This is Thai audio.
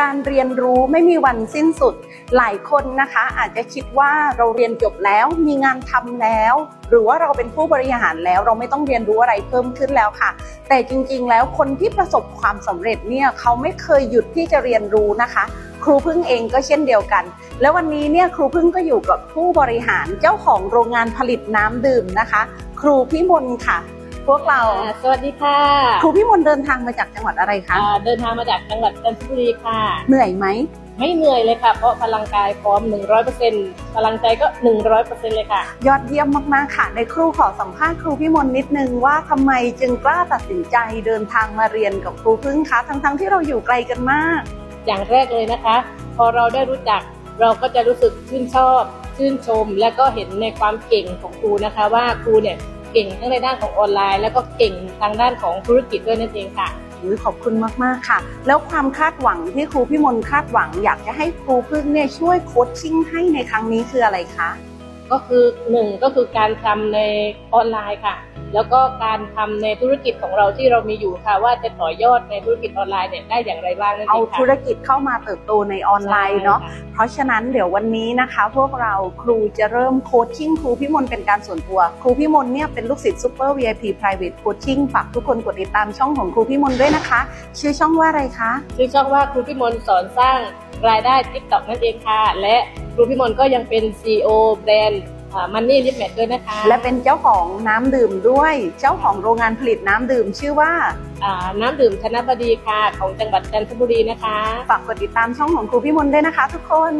การเรียนรู้ไม่มีวันสิ้นสุด หลายคนนะคะ อาจจะคิดว่าเราเรียนจบแล้วมีงานทำแล้ว หรือว่าเราเป็นผู้บริหารแล้ว เราไม่ต้องเรียนรู้อะไรเพิ่มขึ้นแล้วค่ะ แต่จริงๆ แล้วคนที่ประสบความสำเร็จเนี่ยเขาไม่เคยหยุดที่จะเรียนรู้นะคะครูพึ่งเองก็เช่นเดียวกัน แล้ววันนี้เนี่ยครูพึ่งก็อยู่กับผู้บริหารเจ้าของโรงงานผลิตน้ำดื่มนะคะ ครูพิมลค่ะ พวกเราอ่าสวัสดีค่ะครูพิมลเดินทางมาจากจังหวัดอะไรคะอ่าเดินทางมาจากจังหวัดจันทบุรีค่ะ เหนื่อยไหม ไม่เหนื่อยเลยค่ะ เพราะพลังกายพร้อม 100%พลังใจก็ 100%เลยค่ะ ยอดเยี่ยมมากๆค่ะ ในครูขอสัมภาษณ์ครูพิมลนิดนึงว่าทำไมจึงกล้าตัดสินใจเดินทางมาเรียนกับครูพึ่งคะ ทั้งๆที่เราอยู่ไกลกันมาก อย่างแรกเลยนะคะ พอเราได้รู้จักเราก็จะรู้สึกชื่นชอบชื่นชมและก็เห็นในความเก่งของครูนะคะ ว่าครูเนี่ย เก่งทั้งในด้านของออนไลน์ แล้วก็เก่งทางด้านของธุรกิจด้วยนั่นเองค่ะอุ๊ยขอบคุณมากๆค่ะ แล้วความคาดหวังที่ครูพิมลคาดหวัง อยากจะให้ครูพึ่งเนี่ยช่วยโค้ชชิ่งให้ในครั้งนี้คืออะไรคะก็คือหนึ่งก็คือการทำในออนไลน์ค่ะ แล้วก็การทำในธุรกิจของเราที่เรามีอยู่ค่ะ ว่าจะต่อยอดในธุรกิจออนไลน์เนี่ยได้อย่างไรบ้างนั่นเอเอางค่ะธุรกิจเข้ามาเติบโตในออนไลน์เนาะเพราะฉะนั้นเดี๋ยววันนี้นะคะ พวกเราครูจะเริ่มโคชชิ่งครูพิมลเป็นการส่วนตัว ครูพิมลเนี่ยเป็นลูกศิษย์ซูเปอร์ VIP Private Coaching ฝากทุกคนกดติดตามช่องของครูพิมลด้วยนะคะ ชื่อช่องว่าอะไรคะชื่อช่องว่าครูพิมลสอนสร้างรายได้ TikTok นั่นเองค่ะ และครูพิมลก็ยังเป็น CEO แบรนด์ มันนี่ลิปเมดด้วยนะคะ และเป็นเจ้าของน้ำดื่มด้วย เจ้าของโรงงานผลิตน้ำดื่มชื่อว่า อ่าน้ำดื่มธนบดีค่ะ ของจังหวัดจันทบุรีนะคะ ฝากกดติดตามช่องของครูพิมลด้วยนะคะทุกคน